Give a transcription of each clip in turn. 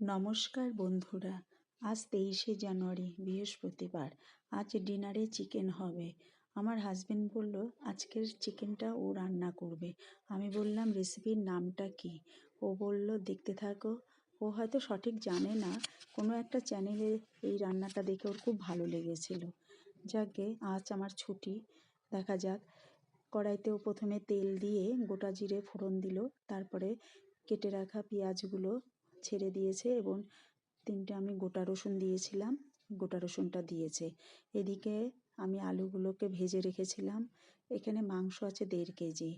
নমস্কার বন্ধুরা, আজ তেইশে জানুয়ারি, বৃহস্পতিবার। আজ ডিনারে চিকেন হবে। আমার হাজবেন্ড বলল, আজকের চিকেনটা ও রান্না করবে। আমি বললাম, রেসিপির নামটা কি? ও বলল, দেখতে থাকো। ও হয়তো সঠিক জানে না, কোনো একটা চ্যানেলে এই রান্নাটা দেখে ওর খুব ভালো লেগেছিল। যাকে আজ আমার ছুটি, দেখা যাক। কড়াইতেও প্রথমে তেল দিয়ে গোটা জিরে ফোড়ন দিল, তারপরে কেটে রাখা পেঁয়াজগুলো ছেড়ে দিয়েছে এবং তিনটে আমি গোটা রসুন দিয়েছিলাম, গোটা রসুনটা দিয়েছে। এদিকে আমি আলুগুলোকে ভেজে রেখেছিলাম। এখানে মাংস আছে দেড় কেজি।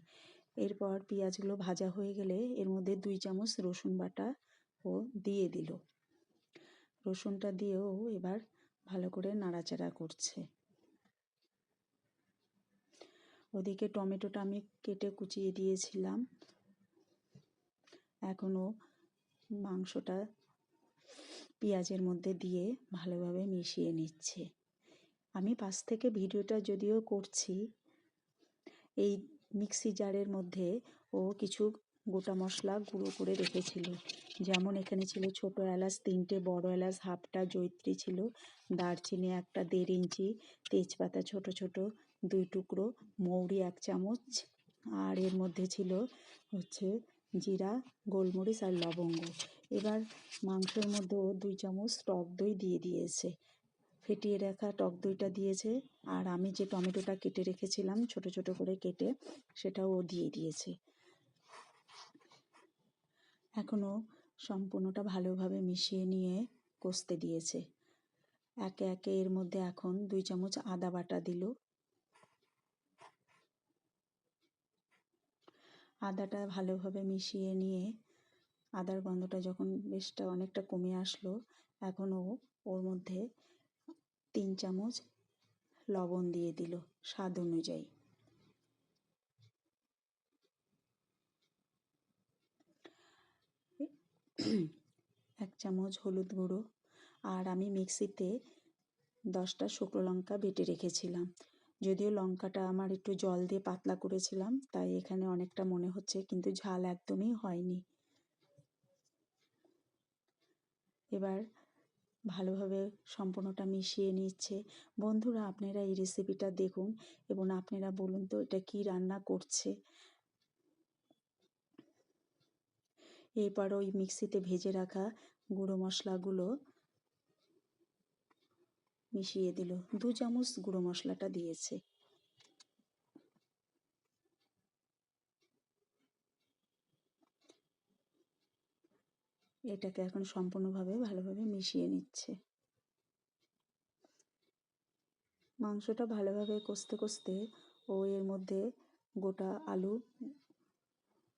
এরপর পেঁয়াজগুলো ভাজা হয়ে গেলে এর মধ্যে দুই চামচ রসুন বাটা ও দিয়ে দিল। রসুনটা দিয়েও এবার ভালো করে নাড়াচাড়া করছে। ওদিকে টমেটোটা আমি কেটে কুচিয়ে দিয়েছিলাম। এখনও মাংসটা পেঁয়াজের মধ্যে দিয়ে ভালোভাবে মিশিয়ে নিচ্ছে। আমি পাশ থেকে ভিডিওটা যদিও করছি, এই মিক্সি জারের মধ্যে ও কিছু গোটা মশলা গুঁড়ো করে রেখেছিল। যেমন এখানে ছিল ছোটো এলাচ, তিনটে বড় এলাচ, হাফটা জৈত্রী ছিল, দারচিনি একটা দেড় ইঞ্চি, তেজপাতা ছোট ছোট দুই টুকরো, মৌরি এক চামচ, আর এর মধ্যে ছিল হচ্ছে জিরা, গোলমরিচ আর লবঙ্গ। এবার মাংসের মধ্যেও দুই চামচ টক দই দিয়ে দিয়েছে। ফেটিয়ে রাখা টক দইটা দিয়েছে আর আমি যে টমেটোটা কেটে রেখেছিলাম ছোট ছোট করে কেটে সেটাও ও দিয়ে দিয়েছে। এখনও সম্পূর্ণটা ভালোভাবে মিশিয়ে নিয়ে কষতে দিয়েছে। একে একে এর মধ্যে এখন দুই চামচ আদা বাটা দিল। আদাটা ভালোভাবে মিশিয়ে নিয়ে আদার গন্ধটা যখন বেশটা অনেকটা কমে আসলো এখনও ওর মধ্যে তিন চামচ লবণ দিয়ে দিল স্বাদ অনুযায়ী। এক চামচ হলুদ গুঁড়ো। আর আমি মিক্সিতে দশটা শুকনো লঙ্কা বেটে রেখেছিলাম। যদিও লঙ্কাটা আমার একটু জল দিয়ে পাতলা করেছিলাম, তাই এখানে অনেকটা মনে হচ্ছে, কিন্তু ঝাল একদমই হয়নি। এবার ভালোভাবে সম্পূর্ণটা মিশিয়ে নিচ্ছে। বন্ধুরা, আপনারা এই রেসিপিটা দেখুন এবং আপনারা বলুন তো এটা কি রান্না করছে। এরপর ওই মিক্সিতে ভেজে রাখা গুঁড়ো মশলাগুলো মিশিয়ে দিল। দু চামচ গুঁড়ো মশলাটা দিয়েছে। এটাকে এখন সম্পূর্ণভাবে ভালোভাবে মিশিয়ে নিচ্ছে। মাংসটা ভালোভাবে কষতে কষতে ও এর মধ্যে গোটা আলু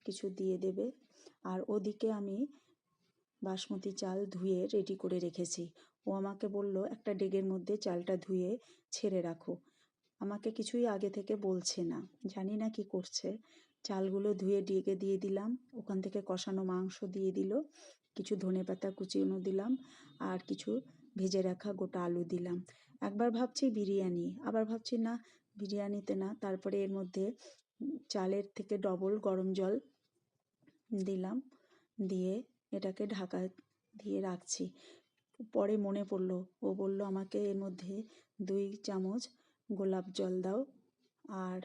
কিছু দিয়ে দেবে। আর ওদিকে আমি বাসমতি চাল ধুয়ে রেডি করে রেখেছি। ও আমাকে বলল, একটা ডেগের মধ্যে চালটা ধুয়ে ছেড়ে রাখো। আমাকে কিছুই আগে থেকে বলছে না। জানি না কি করছে। চালগুলো ধুয়ে ডেগে দিয়ে দিলাম, ওখান থেকে কষানো মাংস দিয়ে দিল, কিছু ধনে পাতা কুচিনো দিলাম, আর কিছু ভেজে রাখা গোটা আলু দিলাম। একবার ভাবছি বিরিয়ানি, আবার ভাবছি না, বিরিয়ানিতে না, তারপরে এর মধ্যে চালের থেকে ডবল গরম জল দিলাম, দিয়ে এটাকে ঢাকা দিয়ে রাখছি। পরে মনে পড়ল। ও বলল, আমাকে এর মধ্যে দুই চামচ গোলাপ জল দাও, আর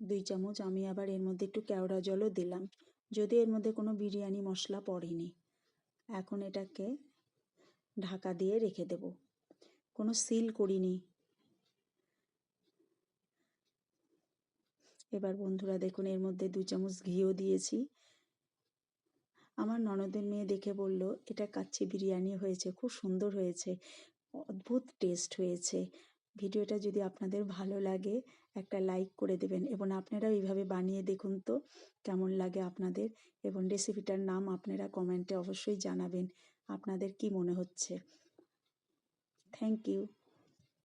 দুই চামচ আমি আবার এর মধ্যে একটু কেওড়া জলও দিলাম। যদি এর মধ্যে কোনো বিরিয়ানি মশলা পড়েনি, এখন এটাকে ঢাকা দিয়ে রেখে দেব। কোনো সিল করিনি। এবার বন্ধুরা দেখুন, এর মধ্যে দু চামচ ঘিও দিয়েছি। আমার ননদের মেয়ে দেখে বলল, এটা কাচ্চি বিরিয়ানি হয়েছে, খুব সুন্দর হয়েছে, অদ্ভুত টেস্ট হয়েছে। ভিডিওটা যদি আপনাদের ভালো লাগে, একটা লাইক করে দেবেন এবং আপনারাও এইভাবে বানিয়ে দেখুন তো, কেমন লাগে আপনাদের এবং রেসিপিটার নাম আপনারা কমেন্টে অবশ্যই জানাবেন, আপনাদের কি মনে হচ্ছে? Thank you